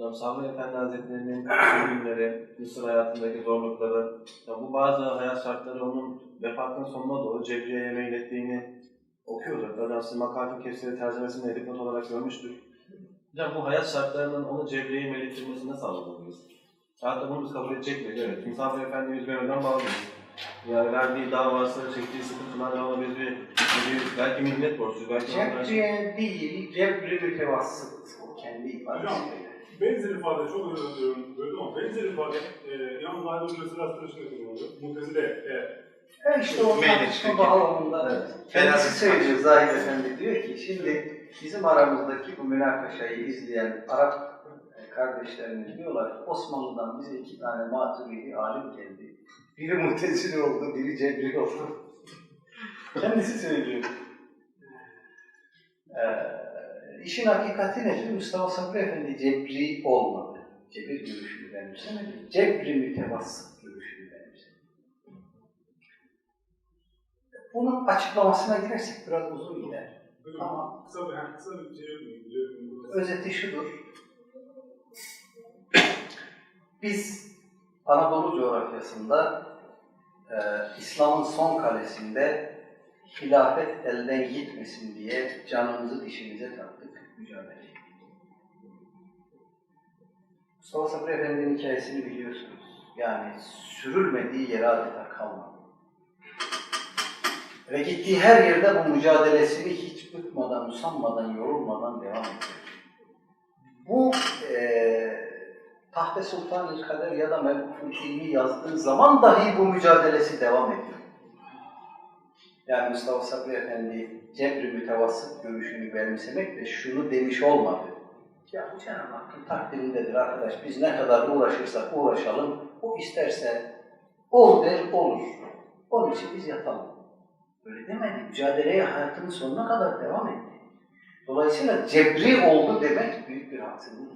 Ya Sabri Efendi Hazretleri'nin sürgünleri, Mısır hayatındaki zorlukları, ya bu bazı hayat şartları onun vefatının sonuna doğru Cebriye'ye meylettiğini okuyoruz. Zaten siz makale kesiri tercümesini edipnot olarak görmüştük. Ya bu hayat şartlarının onu Cebriye'ye meylettirmesini nasıl anlamalıyız? Hatta bunu biz kabul edecek miyiz? Evet. Sabri Efendi yüz görmeden bağlıyız. Yani verdiği davası, çektiği sıkıntılarla ona biz bir, bir belki minnet borçluyuz. Belki Cebriye değil, cebri mütevassıt. O kendi ifadesiyle. Benzer ifade çok özür diliyorum böyle ama benzer ifade e, yalnız ayrı bir mesele aslında kullanılıyor. Mutezile e, Ha işte o tartışma bağlamında Evet. kendisi söylüyor Zahid Efendi diyor ki şimdi bizim aramızdaki bu münakaşayı izleyen Arap kardeşlerimiz diyorlar ki Osmanlı'dan bize iki tane maturidi alim geldi. Biri mutezili oldu, biri cebri oldu. kendisi söylüyor. Ee, işin hakikati nedir? Mustafa Sabri Efendi cebri olmadı. Cebir görüşünü benimsemedi. Cebri mütevassıt görüşünü benimsemedi. Bunun açıklamasına girersek biraz uzun gider. Ama kısa bir, kısa bir burası. özeti şudur. Biz Anadolu coğrafyasında e, İslam'ın son kalesinde hilafet elden gitmesin diye canımızı dişimize taktık, mücadele ettik. Mustafa Sabri Efendi'nin hikayesini biliyorsunuz. Yani sürülmediği yere adeta kalmadı. Ve gittiği her yerde bu mücadelesini hiç bıkmadan, usanmadan, yorulmadan devam etti. Bu eee Tahte Sultan Kader ya da Mevkuf'un ilmi yazdığı zaman dahi bu mücadelesi devam ediyor. Yani Mustafa Sabri Efendi cebri mütevassıt görüşünü benimsemek ve şunu demiş olmadı. Ya Cenab-ı Hakk'ın takdirindedir arkadaş. Biz ne kadar uğraşırsak uğraşalım. O isterse ol der olur. Onun için biz yatalım. Öyle demedi. Mücadeleye hayatının sonuna kadar devam etti. Dolayısıyla cebri oldu demek büyük bir haksızlık.